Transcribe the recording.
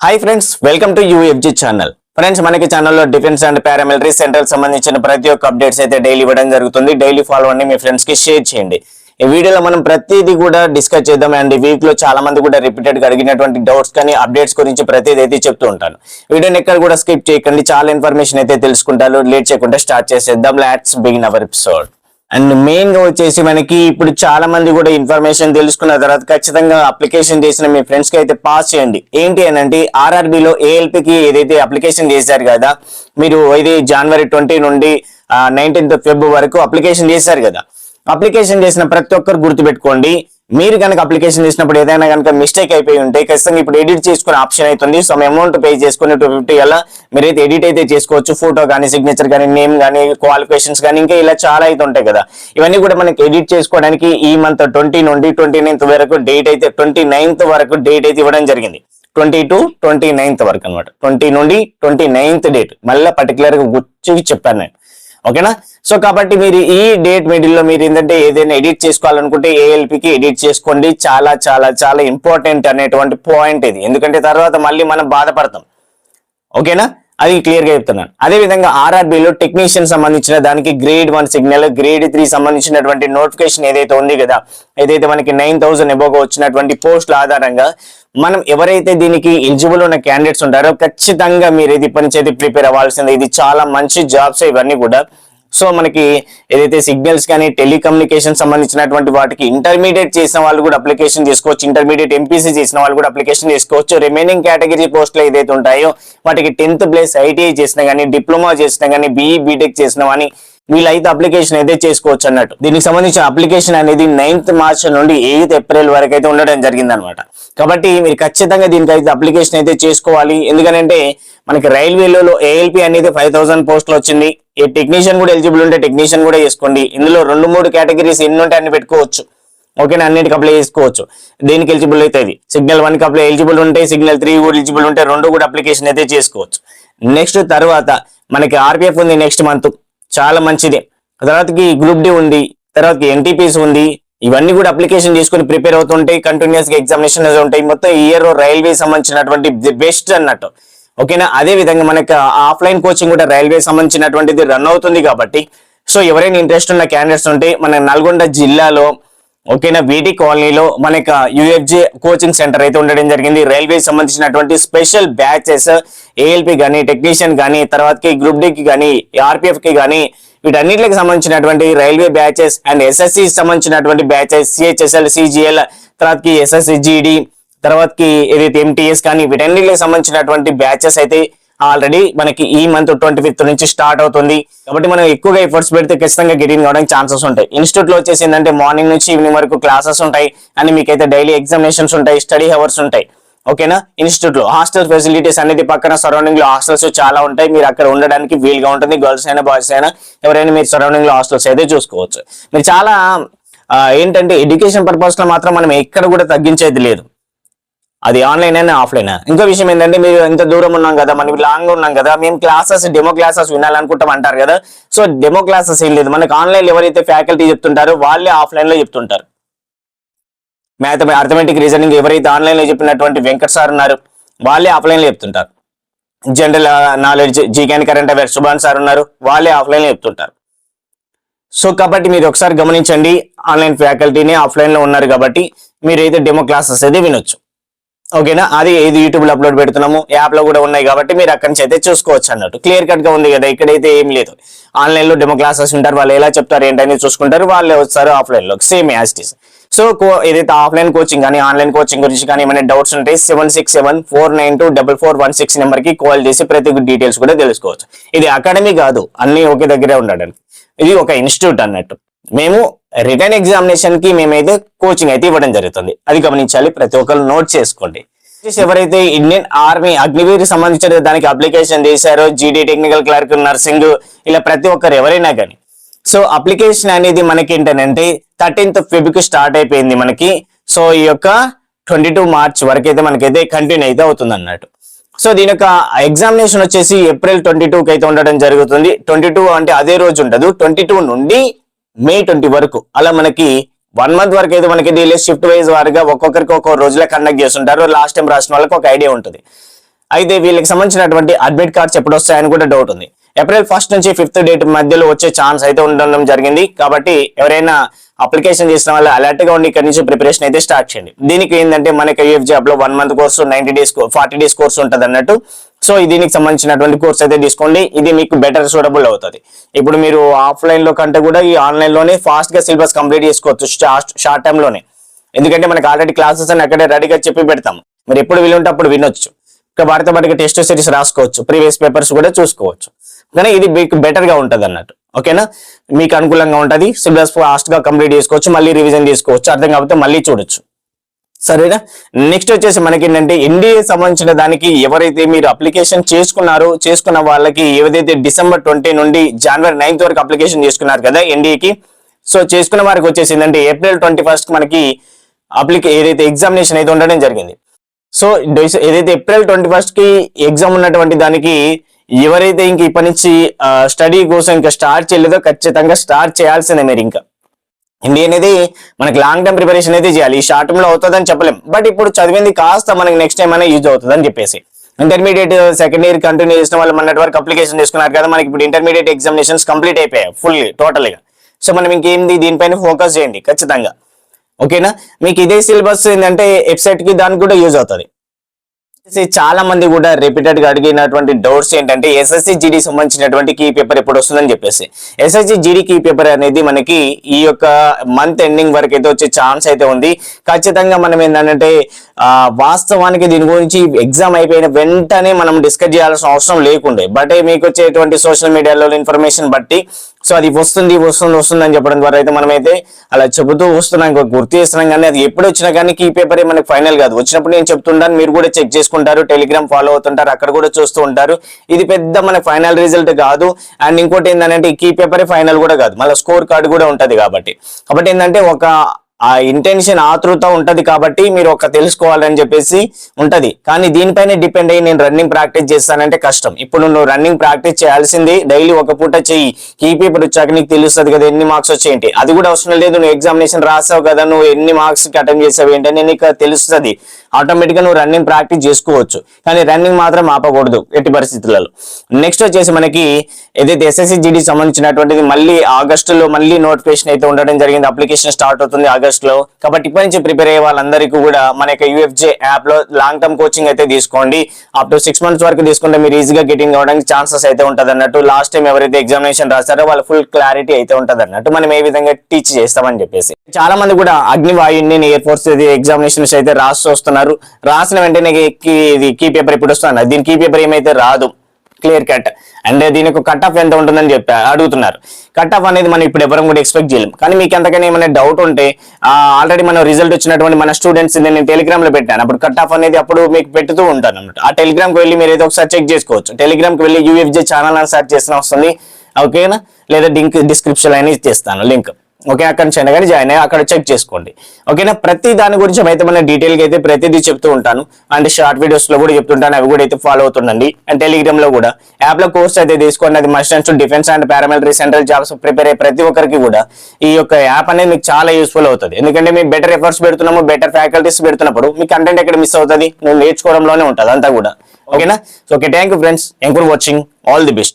Hi friends welcome to UFG channel friends మనకి ఛానల్లో defence and paramilitary centre సంబంధించిన ప్రతి ఒక్క అప్డేట్స్ అయితే డైలీ ఇవ్వడం జరుగుతుంది. డైలీ ఫాలో అండి మీ ఫ్రెండ్స్కి షేర్ చేయండి. ఈ వీడియోలో మనం ప్రతిదీ కూడా డిస్కస్ చేద్దాం అండ్ ఈ వీక్లో చాలా మంది కూడా రిపీటెడ్గా అడిగినటువంటి డౌట్స్ కానీ అప్డేట్స్ గురించి ప్రతిదీ అయితే చెప్తూ ఉంటాను. వీడియోని ఎక్కడ కూడా స్కిప్ చేయకండి. చాలా ఇన్ఫర్మేషన్ అయితే తెలుసుకుంటారు. లేట్ చేయకుండా స్టార్ట్ చేసేద్దాం. Let's begin our episode and మెయిన్గా వచ్చేసి మనకి ఇప్పుడు చాలా మంది కూడా ఇన్ఫర్మేషన్ తెలుసుకున్న తర్వాత ఖచ్చితంగా అప్లికేషన్ చేసిన మీ ఫ్రెండ్స్కి అయితే పాస్ చేయండి. ఏంటి అని అంటే RRB ఏఎల్పికి ఏదైతే అప్లికేషన్ చేశారు కదా మీరు ఇది జనవరి ట్వంటీ నుండి నైన్టీన్త్ ఫెబ్ వరకు అప్లికేషన్ చేశారు కదా. అప్లికేషన్ చేసిన ప్రతి ఒక్కరు గుర్తుపెట్టుకోండి మీరు కనుక అప్లికేషన్ చేసినప్పుడు ఏదైనా కనుక మిస్టేక్ అయిపోయి ఉంటే ఖచ్చితంగా ఇప్పుడు ఎడిట్ చేసుకునే ఆప్షన్ అవుతుంది. సో అమౌంట్ పే చేసుకుని టూ ఫిఫ్టీ అలా మీరైతే ఎడిట్ అయితే చేసుకోవచ్చు. ఫోటో కానీ సిగ్నేచర్ కానీ నేమ్ కానీ క్వాలిఫికేషన్స్ కానీ ఇంకా ఇలా చాలా అయితే ఉంటాయి కదా. ఇవన్నీ కూడా మనకి ఎడిట్ చేసుకోవడానికి ఈ మంత్ ట్వంటీ నుండి ట్వంటీ నైన్త్ వరకు డేట్ అయితే ట్వంటీ నైన్త్ వరకు డేట్ అయితే ఇవ్వడం జరిగింది. ట్వంటీ టు ట్వంటీ నైన్త్ వరకు అనమాట ట్వంటీ నుండి ట్వంటీ నైన్త్ డేట్ మళ్ళీ పర్టికులర్గా గుర్చి చెప్పాను నేను. ఓకేనా? సో కాబట్టి మీరు ఈ డేట్ మిడిల్లో మీరు ఏంటంటే ఏదైనా ఎడిట్ చేసుకోవాలనుకుంటే ఏఎల్పికి ఎడిట్ చేసుకోండి. చాలా చాలా చాలా ఇంపార్టెంట్ అనేటువంటి పాయింట్ ఇది. ఎందుకంటే తర్వాత మళ్ళీ మనం బాధపడతాం. ఓకేనా? అది క్లియర్గా చెప్తున్నాను. అదే విధంగా ఆర్ఆర్బిలో టెక్నీషియన్ సంబంధించిన దానికి grade one signal grade three సంబంధించినటువంటి నోటిఫికేషన్ ఏదైతే ఉంది కదా ఏదైతే మనకి నైన్ థౌసండ్ ఎబోగా వచ్చినటువంటి పోస్టుల ఆధారంగా మనం ఎవరైతే దీనికి ఎలిజిబుల్ ఉన్న క్యాండిడేట్స్ ఉంటారో ఖచ్చితంగా మీరు ఇది పనిచేది ప్రిపేర్ అవ్వాల్సిందే. ఇది చాలా మంచి జాబ్స్ ఇవన్నీ కూడా. సో మనకి ఏదైతే సిగ్నల్స్ కానీ టెలికమ్యూనికేషన్ సంబంధించినటువంటి వాటికి ఇంటర్మీడియట్ చేసిన వాళ్ళు కూడా అప్లికేషన్ చేసుకోవచ్చు. ఇంటర్మీడియట్ ఎంపీసీ చేసిన వాళ్ళు కూడా అప్లికేషన్ చేసుకోవచ్చు. రిమైనింగ్ కేటగిరీ పోస్టులు ఏదైతే ఉంటాయో వాటికి టెన్త్ ప్లేస్ ఐటీఐ చేసిన కానీ డిప్లొమా చేసినా కానీ బీఈ బీటెక్ చేసిన కానీ వీళ్ళైతే అప్లికేషన్ అయితే చేసుకోవచ్చు అన్నట్టు. దీనికి సంబంధించిన అప్లికేషన్ అనేది నైన్త్ మార్చ్ నుండి ఎయిత్ ఏప్రిల్ వరకు అయితే ఉండడం జరిగింది అనమాట కాబట్టి మీరు ఖచ్చితంగా దీనికి అయితే అప్లికేషన్ అయితే చేసుకోవాలి. ఎందుకంటే మనకి రైల్వేలో ఏఎల్పి అనేది ఫైవ్ థౌసండ్ పోస్టులు వచ్చింది. ఈ టెక్నీషియన్ కూడా ఎలిజిబుల్ ఉంటే టెక్నీషియన్ కూడా చేసుకోండి. ఇందులో రెండు మూడు కేటగిరీస్ ఎన్ని ఉంటే అన్ని పెట్టుకోవచ్చు. ఓకేనా అన్నిటికి అప్లై చేసుకోవచ్చు. దేనికి ఎలిజిబుల్ అవుతుంది సిగ్నల్ వన్కి అప్లై ఎలిజిబుల్ ఉంటే సిగ్నల్ త్రీ కూడా ఎలిజిబుల్ ఉంటే రెండు కూడా అప్లికేషన్ అయితే చేసుకోవచ్చు. నెక్స్ట్ తర్వాత మనకి ఆర్పిఎఫ్ ఉంది నెక్స్ట్ మంత్ చాలా మంచిది. తర్వాతకి గ్రూప్ డి ఉంది తర్వాతకి ఎన్టీపీస్ ఉంది. ఇవన్నీ కూడా అప్లికేషన్ తీసుకొని ప్రిపేర్ అవుతుంటాయి కంటిన్యూస్గా ఎగ్జామినేషన్ ఉంటాయి. మొత్తం ఇయర్ రైల్వే సంబంధించినటువంటి బెస్ట్ అన్నట్టు. ఓకేనా అదే విధంగా మనకి ఆఫ్లైన్ కోచింగ్ కూడా రైల్వే సంబంధించినటువంటిది రన్ అవుతుంది కాబట్టి. సో ఎవరైనా ఇంట్రెస్ట్ ఉన్న క్యాండిడేట్స్ ఉంటే మన నల్గొండ జిల్లాలో ఓకేనా? వీటి కాలనీలో మనకి యుఎఫ్జే కోచింగ్ సెంటర్ అయితే ఉండడం జరిగింది. రైల్వే సంబంధించినటువంటి స్పెషల్ బ్యాచెస్ ఏఎల్పి కానీ టెక్నీషియన్ కానీ తర్వాతకి గ్రూప్ డి కి కానీ ఆర్పిఎఫ్కి కానీ వీటన్నిటికి సంబంధించినటువంటి రైల్వే బ్యాచెస్ అండ్ ఎస్ఎస్సి సంబంధించినటువంటి బ్యాచెస్ సిహెచ్ఎస్ఎల్ సిజిఎల్ తర్వాతకి ఎస్ఎస్సి జీడి తర్వాతకి ఏదైతే ఎంటీఎస్ కానీ వీటన్నిటికి సంబంధించినటువంటి బ్యాచెస్ అయితే ఆల్రెడీ మనకి ఈ మంత్ ట్వంటీ ఫిఫ్త్ నుంచి స్టార్ట్ అవుతుంది. కాబట్టి మనం ఎక్కువగా ఎఫర్ట్స్ పెడితే ఖచ్చితంగా గెటిన్ కావడానికి ఛాన్సెస్ ఉంటాయి. ఇన్స్టిట్యూట్లో వచ్చేసి ఏంటంటే మార్నింగ్ నుంచి ఈవినింగ్ వరకు క్లాసెస్ ఉంటాయి. అండ్ మీకైతే డైలీ ఎగ్జామినేషన్స్ ఉంటాయి స్టడీ అవర్స్ ఉంటాయి. ఓకేనా ఇన్స్టిట్యూట్లో. హాస్టల్ ఫెసిలిటీస్ అనేది పక్కన సరౌండింగ్లో హాస్టల్స్ చాలా ఉంటాయి. మీరు అక్కడ ఉండడానికి వీలుగా ఉంటుంది. గర్ల్స్ అయినా బాయ్స్ అయినా ఎవరైనా మీరు సరౌండింగ్లో హాస్టల్స్ అయితే చూసుకోవచ్చు. మీరు చాలా ఏంటంటే ఎడ్యుకేషన్ పర్పస్లో మాత్రం మనం ఎక్కడ కూడా తగ్గించేది లేదు. అది ఆన్లైన్ అయినా ఆఫ్లైన్ ఇంకో విషయం ఏంటంటే మీరు ఎంత దూరం ఉన్నాం కదా మనం లాంగ్ ఉన్నాం కదా మేము క్లాసెస్ డెమో క్లాసెస్ వినాలనుకుంటాం అంటారు కదా. సో డెమో క్లాసెస్ ఏం లేదు. మనకు ఆన్లైన్ ఎవరైతే ఫ్యాకల్టీ చెప్తుంటారో వాళ్ళే ఆఫ్లైన్లో చెప్తుంటారు. మ్యాథ అర్థమెటిక్ రీజనింగ్ ఎవరైతే ఆన్లైన్లో చెప్పినటువంటి వెంకట్ సార్ uh, ఉన్నారు వాళ్ళే ఆఫ్లైన్లో చెప్తుంటారు. జనరల్ నాలెడ్జ్ జీకెన్ కరెంట్ అఫైర్స్ సుభాన్ సార్ ఉన్నారు వాళ్ళే ఆఫ్లైన్లో చెప్తుంటారు. సో కాబట్టి మీరు ఒకసారి గమనించండి ఆన్లైన్ ఫ్యాకల్టీనే ఆఫ్లైన్లో ఉన్నారు కాబట్టి మీరు అయితే డెమో క్లాసెస్ అయితే వినొచ్చు. ఓకేనా? అది ఇది యూట్యూబ్లో అప్లోడ్ పెడుతున్నాము? యాప్లో కూడా ఉన్నాయి కాబట్టి మీరు అక్కడి నుంచి అయితే చూసుకోవచ్చు అన్నట్టు. క్లియర్ కట్గా ఉంది కదా ఇక్కడైతే ఏం లేదు. ఆన్లైన్లో డెమో క్లాసెస్ ఉంటారు వాళ్ళు ఎలా చెప్తారు ఏంటని చూసుకుంటారు వాళ్ళే వస్తారు ఆఫ్లైన్లో. సేమ్ యాస్టీస్ సో ఏదైతే ఆఫ్లైన్ కోచింగ్ కానీ ఆన్లైన్ కోచింగ్ గురించి కానీ ఏమైనా డౌట్స్ ఉంటే seven six seven four nine two double four one six నెంబర్కి కాల్ చేసి ప్రతి డీటెయిల్స్ కూడా తెలుసుకోవచ్చు. ఇది అకాడమీ కాదు అన్ని ఒకే దగ్గరే ఉండడానికి ఇది ఒక ఇన్స్టిట్యూట్ అన్నట్టు. మేము రిటర్న్ ఎగ్జామినేషన్కి మేమైతే కోచింగ్ అయితే ఇవ్వడం జరుగుతుంది. అది గమనించాలి ప్రతి ఒక్కరు నోట్ చేసుకోండి. ఎవరైతే ఇండియన్ ఆర్మీ అగ్నివీర్ సంబంధించిన దానికి అప్లికేషన్ చేశారో జీడీ టెక్నికల్ క్లర్క్ నర్సింగ్ ఇలా ప్రతి ఒక్కరు ఎవరైనా కానీ. సో అప్లికేషన్ అనేది మనకి ఏంటంటే థర్టీన్త్ ఫిబ్కి స్టార్ట్ అయిపోయింది మనకి. సో ఈ యొక్క ట్వంటీ టూ మార్చ్ వరకు అయితే మనకైతే కంటిన్యూ అయితే అవుతుంది అన్నట్టు సో దీని యొక్క ఎగ్జామినేషన్ వచ్చేసి ఏప్రిల్ ట్వంటీ టూకి అయితే ఉండడం జరుగుతుంది. ట్వంటీ టూ అంటే అదే రోజు ఉండదు. ట్వంటీ టూ నుండి మే ట్వంటీ వరకు. అలా మనకి వన్ మంత్ వరకు అయితే మనకి డీలే షిఫ్ట్ వైజ్ వారిగా ఒక్కొక్కరికి ఒక్కొక్క రోజులో కండక్ట్ చేస్తుంటారు. లాస్ట్ టైం రాసిన వాళ్ళకి ఒక ఐడియా ఉంటుంది. అయితే వీళ్ళకి సంబంధించినటువంటి అడ్మిట్ కార్డ్స్ ఎప్పుడు వస్తాయని కూడా డౌట్ ఉంది. ఏప్రిల్ ఫస్ట్ నుంచి ఫిఫ్త్ డేట్ మధ్యలో వచ్చే ఛాన్స్ అయితే ఉండడం జరిగింది. కాబట్టి ఎవరైనా అప్లికేషన్ చేసిన వాళ్ళు అలర్ట్గా ఉండి ఇక్కడ నుంచి ప్రిపరేషన్ అయితే స్టార్ట్ చేయండి. దీనికి ఏంటంటే మనకి యూఎఫ్ జాబ్లో one month course ninety days forty days course ఉంటుంది అన్నట్టు సో దీనికి సంబంధించినటువంటి కోర్స్ అయితే తీసుకోండి. ఇది మీకు బెటర్ సూటబుల్ అవుతుంది. ఇప్పుడు మీరు ఆఫ్లైన్లో కంటే కూడా ఈ ఆన్లైన్లోనే ఫాస్ట్గా సిలబస్ కంప్లీట్ చేసుకోవచ్చు షార్ట్ టైమ్లోనే. ఎందుకంటే మనకి ఆల్రెడీ క్లాసెస్ అని అక్కడే రెడీగా చెప్పి పెడతాం. మీరు ఎప్పుడు వీలుంటే అప్పుడు వినొచ్చు. ఇంకా వాటితో పాటుగా టెస్ట్ సిరీస్ రాసుకోవచ్చు. ప్రీవియస్ పేపర్స్ కూడా చూసుకోవచ్చు. కానీ ఇది మీకు బెటర్గా ఉంటుంది అన్నట్టు. ఓకేనా మీకు అనుకూలంగా ఉంటుంది. సిలబస్ ఫాస్ట్గా కంప్లీట్ చేసుకోవచ్చు. మళ్ళీ రివిజన్ చేసుకోవచ్చు అర్థం కాకపోతే మళ్ళీ చూడొచ్చు. సరేనా? నెక్స్ట్ వచ్చేసి మనకి ఏంటంటే ఎన్డీఏ సంబంధించిన దానికి ఎవరైతే మీరు అప్లికేషన్ చేసుకున్నారో చేసుకున్న వాళ్ళకి ఏదైతే డిసెంబర్ ట్వంటీ నుండి జనవరి నైన్త్ వరకు అప్లికేషన్ చేసుకున్నారు కదా ఎన్డీఏకి? సో చేసుకున్న వారికి వచ్చేసి ఏంటంటే ఏప్రిల్ ట్వంటీ ఫస్ట్ మనకి అప్లికే ఏదైతే ఎగ్జామినేషన్ అయితే ఉండడం జరిగింది. సో ఏదైతే ఏప్రిల్ ట్వంటీ ఫస్ట్కి ఎగ్జామ్ ఉన్నటువంటి దానికి ఎవరైతే ఇంక ఇప్పటి నుంచి స్టడీ కోసం ఇంకా స్టార్ట్ చేయలేదో ఖచ్చితంగా స్టార్ట్ చేయాల్సిందే మీరు ఇంకా. హిందీ అనేది మనకి లాంగ్ టర్మ్ ప్రిపరేషన్ అయితే చేయాలి. ఈ షార్ట్ టర్మ్లో అవుతుందని చెప్పలేం. బట్ ఇప్పుడు చదివింది కాస్త మనకి నెక్స్ట్ టైం అయినా యూజ్ అవుతుంది అని చెప్పేసి. ఇంటర్మీడియట్ సెకండ్ ఇయర్ కంటిన్యూ చేసిన వాళ్ళు మన నెట్వర్క్ అప్లికేషన్ చేసుకున్నారు కదా మనకి ఇప్పుడు ఇంటర్మీడియట్ ఎగ్జామినేషన్స్ కంప్లీట్ అయిపోయాయి ఫుల్లీ టోటల్గా. సో మనం ఇంకేంది? దీనిపైన ఫోకస్ చేయండి ఖచ్చితంగా. ఓకేనా మీకు ఇదే సిలబస్ ఏంటంటే వెబ్సైట్కి దానికి కూడా యూజ్ అవుతుంది. చాలా మంది కూడా రిపీటెడ్గా అడిగినటువంటి డౌట్స్ ఏంటంటే ఎస్ఎస్సి జీడీ సంబంధించినటువంటి కీ పేపర్ ఎప్పుడు వస్తుందని చెప్పేసి. ఎస్ఎస్సి జీడీ కీ పేపర్ అనేది మనకి ఈ యొక్క మంత్ ఎండింగ్ వరకు అయితే వచ్చే ఛాన్స్ అయితే ఉంది. ఖచ్చితంగా మనం ఏంటంటే వాస్తవానికి దీని గురించి ఎగ్జామ్ అయిపోయిన వెంటనే మనం డిస్కస్ చేయాల్సిన అవసరం లేకుండే. బట్ మీకు వచ్చేటువంటి సోషల్ మీడియాలో ఇన్ఫర్మేషన్ బట్టి సో అది వస్తుంది వస్తుంది వస్తుంది అని చెప్పడం ద్వారా అయితే మనమైతే అలా చెబుతూ వస్తున్నాం ఇంకా గుర్తు చేస్తున్నాం. కానీ అది ఎప్పుడు వచ్చినా కానీ ఈ పేపరే మనకి ఫైనల్ కాదు. వచ్చినప్పుడు నేను చెప్తుంటాను మీరు కూడా చెక్ చేసుకుంటారు టెలిగ్రామ్ ఫాలో అవుతుంటారు అక్కడ కూడా చూస్తూ ఉంటారు. ఇది పెద్ద మన ఫైనల్ రిజల్ట్ కాదు. అండ్ ఇంకోటి ఏంటంటే కీ పేపరే ఫైనల్ కూడా కాదు. మళ్ళీ స్కోర్ కార్డు కూడా ఉంటుంది కాబట్టి. కాబట్టి ఏంటంటే ఒక ఆ ఇంటెన్షన్ ఆతృత ఉంటది కాబట్టి మీరు ఒక తెలుసుకోవాలని చెప్పేసి ఉంటది. కానీ దీనిపైన డిపెండ్ అయ్యి నేను రన్నింగ్ ప్రాక్టీస్ చేస్తానంటే కష్టం. ఇప్పుడు నువ్వు రన్నింగ్ ప్రాక్టీస్ చేయాల్సింది డైలీ ఒక పూట చెయ్యి. కీ పేపర్ వచ్చాక నీకు తెలుస్తుంది కదా ఎన్ని మార్క్స్ వచ్చేయంటి అది కూడా అవసరం లేదు నువ్వు ఎగ్జామినేషన్ రాసావు కదా నువ్వు ఎన్ని మార్క్స్కి అటెండ్ చేసావు ఏంటని నీకు తెలుస్తుంది. ఆటోమేటిక్గా నువ్వు రన్నింగ్ ప్రాక్టీస్ చేసుకోవచ్చు. కానీ రన్నింగ్ మాత్రం ఆపకూడదు ఎట్టి పరిస్థితులలో. నెక్స్ట్ వచ్చేసి మనకి ఏదైతే ఎస్ఎస్సి జీడీ సంబంధించినటువంటిది మళ్ళీ ఆగస్టులో మళ్ళీ నోటిఫికేషన్ అయితే ఉండడం జరిగింది. అప్లికేషన్ స్టార్ట్ అవుతుంది ఆగస్ట్ లో. కాబట్టి ఇప్పటి నుంచి ప్రిపేర్ అయ్యే వాళ్ళందరికీ కూడా మన యొక్క యూఎఫ్జే యాప్లో లాంగ్ టర్మ్ కోచింగ్ అయితే తీసుకోండి. అప్ టు సిక్స్ మంత్స్ వరకు తీసుకుంటే మీరు ఈజీగా గెటింగ్ అవడానికి ఛాన్సెస్ అయితే ఉంటుంది అన్నట్టు లాస్ట్ టైం ఎవరైతే ఎగ్జామినేషన్ రాస్తారో వాళ్ళ ఫుల్ క్లారిటీ అయితే ఉంటుంది అన్నట్టు మనం ఏ విధంగా టీచ్ చేస్తామని చెప్పేసి. చాలా మంది కూడా Agnivayu Indian air force examinations అయితే రాస్తూ వస్తున్నారు. రాసిన వెంటనే కీ ఇది కీ పేపర్ ఇప్పుడు వస్తున్నారు దీని కీ పేపర్ ఏమైతే రాదు. Clear cut. అండ్ దీనికి కట్ ఆఫ్ ఎంత ఉంటుందని చెప్పి అడుగుతున్నారు. కట్ ఆఫ్ అనేది మనం ఇప్పుడు ఎవరం కూడా ఎక్స్పెక్ట్ చేయలేం. కానీ మీకు ఎంతకైనా ఏమైనా డౌట్ ఉంటే ఆల్రెడీ మన రిజల్ట్ వచ్చినటువంటి మన స్టూడెంట్స్ నేను టెలిగ్రామ్లో పెట్టాను. అప్పుడు కట్ ఆఫ్ అనేది అప్పుడు మీకు పెడుతూ ఉంటాను అనమాట ఆ టెలిగ్రామ్కి వెళ్ళి మీరు ఏదో ఒకసారి చెక్ చేసుకోవచ్చు. టెలిగ్రామ్కి వెళ్ళి యూఎఫ్జే ఛానల్ అని సెర్చ్ చేసిన వస్తుంది ఓకేనా లేదా లింక్ డిస్క్రిప్షన్ అయినా ఇచ్చేస్తాను లింక్. ఓకే అక్కడ నుంచి అయినా కానీ జాయిన్ అయ్యి అక్కడ చెక్ చేసుకోండి. ఓకేనా? ప్రతి దాని గురించి అయితే మన డీటెయిల్గా అయితే ప్రతిదీ చెప్తూ ఉంటాను. అండ్ షార్ట్ వీడియోస్లో కూడా చెప్తుంటాను అవి కూడా అయితే ఫాలో అవుతుండండి. అండ్ టెలిగ్రామ్లో కూడా. యాప్లో కోర్స్ అయితే తీసుకోండి అది must defence and paramilitary central jobs prepare అయ్యే ప్రతి ఒక్కరికి కూడా ఈ యొక్క యాప్ అనేది మీకు చాలా యూస్ఫుల్ అవుతుంది. ఎందుకంటే మేము బెటర్ ఎఫర్ట్స్ పెడుతున్నాము బెటర్ ఫ్యాకల్టీస్ పెడుతున్నప్పుడు మీ కంటెంట్ ఎక్కడ మిస్ అవుతుంది నువ్వు నేర్చుకోవడంలోనే ఉంటుంది అంతా కూడా. ఓకేనా? So okay thank you friends thank for watching all the best